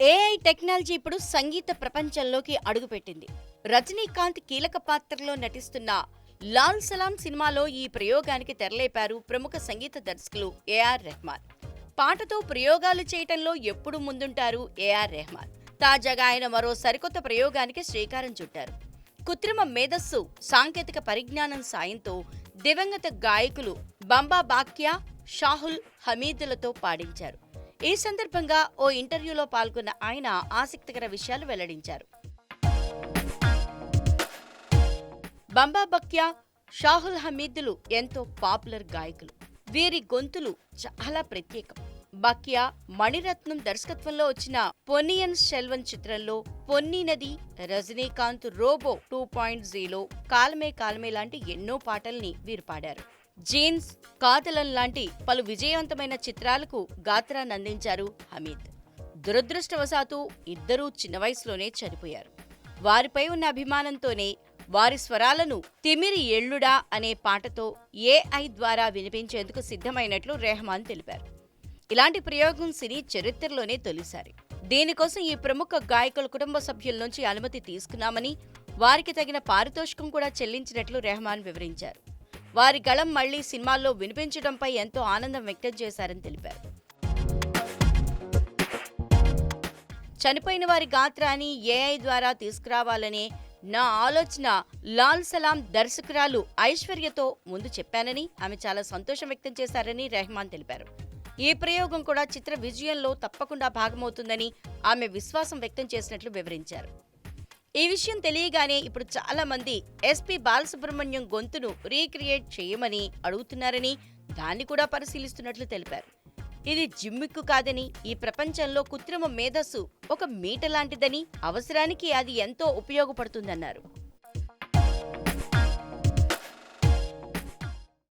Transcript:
AI technology ఇప్పుడు సంగీత ప్రపంచంలోకి అడుగుపెట్టింది. రజనీకాంత్ కీలక పాత్రలో నటిస్తున్న లాల్ సలాం సినిమాలో ఈ ప్రయోగానికి తెరలేపారు ప్రముఖ సంగీత దర్శకులు ఏఆర్ రెహమాన్. పాటతో ప్రయోగాలు చేయటంలో ఎప్పుడు ముందుంటారు ఏఆర్ రెహమాన్. తాజాగా ఆయన మరో సరికొత్త ప్రయోగానికి శ్రీకారం చుట్టారు. కృత్రిమ మేధస్సు సాంకేతిక పరిజ్ఞానం సాయంతో దివంగత గాయకులు బంబా బాక్యా షాహుల్ హమీదులతో పాడించారు. ఈ సందర్భంగా ఓ ఇంటర్వ్యూలో పాల్గొన్న ఆయన ఆసక్తికర విషయాలు వెల్లడించారు. బంబా బక్యా షాహుల్ హమీదులు ఎంతో పాపులర్ గాయకులు. వీరి గొంతులు చాలా ప్రత్యేకం. బక్యా మణిరత్నం దర్శకత్వంలో వచ్చిన పొన్నియన్ సెల్వన్ చిత్రంలో పొన్ని నది Rajinikanth Robo two point zero కాలమే కాలమే లాంటి ఎన్నో పాటల్ని వీరు పాడారు. జీన్స్ కాతలం లాంటి పలు విజయవంతమైన చిత్రాలకు గాత్రాన్ని అందించారు హమీద్. దురదృష్టవశాత్తు ఇద్దరూ చిన్న వయసులోనే చనిపోయారు. వారిపై ఉన్న అభిమానంతోనే వారి స్వరాలను తిమిరి ఎళ్ళుడా అనే పాటతో ఏఐ ద్వారా వినిపించేందుకు సిద్ధమైనట్లు రెహమాన్ తెలిపారు. ఇలాంటి ప్రయోగం సినీ చరిత్రలోనే తొలిసారి. దీనికోసం ఈ ప్రముఖ గాయకుల కుటుంబ సభ్యుల నుంచి అనుమతి తీసుకున్నామని వారికి తగిన పారితోషికం కూడా చెల్లించినట్లు రెహమాన్ వివరించారు. వారి గళం మళ్ళీ సినిమాల్లో వినిపించడంపై ఎంతో ఆనందం వ్యక్తం చేశారని తెలిపారు. చనిపోయిన వారి గాత్రాన్ని ఏఐ ద్వారా తీసుకురావాలనే నా ఆలోచన లాల్ సలాం దర్శకురాలు ఐశ్వర్యతో ముందు చెప్పానని ఆమె చాలా సంతోషం వ్యక్తం చేశారని రెహమాన్ తెలిపారు. ఈ ప్రయోగం కూడా చిత్ర విజయంలో తప్పకుండా భాగమవుతుందని ఆమె విశ్వాసం వ్యక్తం చేసినట్లు వివరించారు. ఈ విషయం తెలియగానే ఇప్పుడు చాలా మంది ఎస్పీ బాలసుబ్రహ్మణ్యం గొంతును రీక్రియేట్ చేయమని అడుగుతున్నారని దాన్ని కూడా పరిశీలిస్తున్నట్లు తెలిపారు. ఇది జిమ్మిక్కు కాదని ఈ ప్రపంచంలో కృత్రిమ మేధస్సు ఒక మీట లాంటిదని అవసరానికి అది ఎంతో ఉపయోగపడుతుందన్నారు.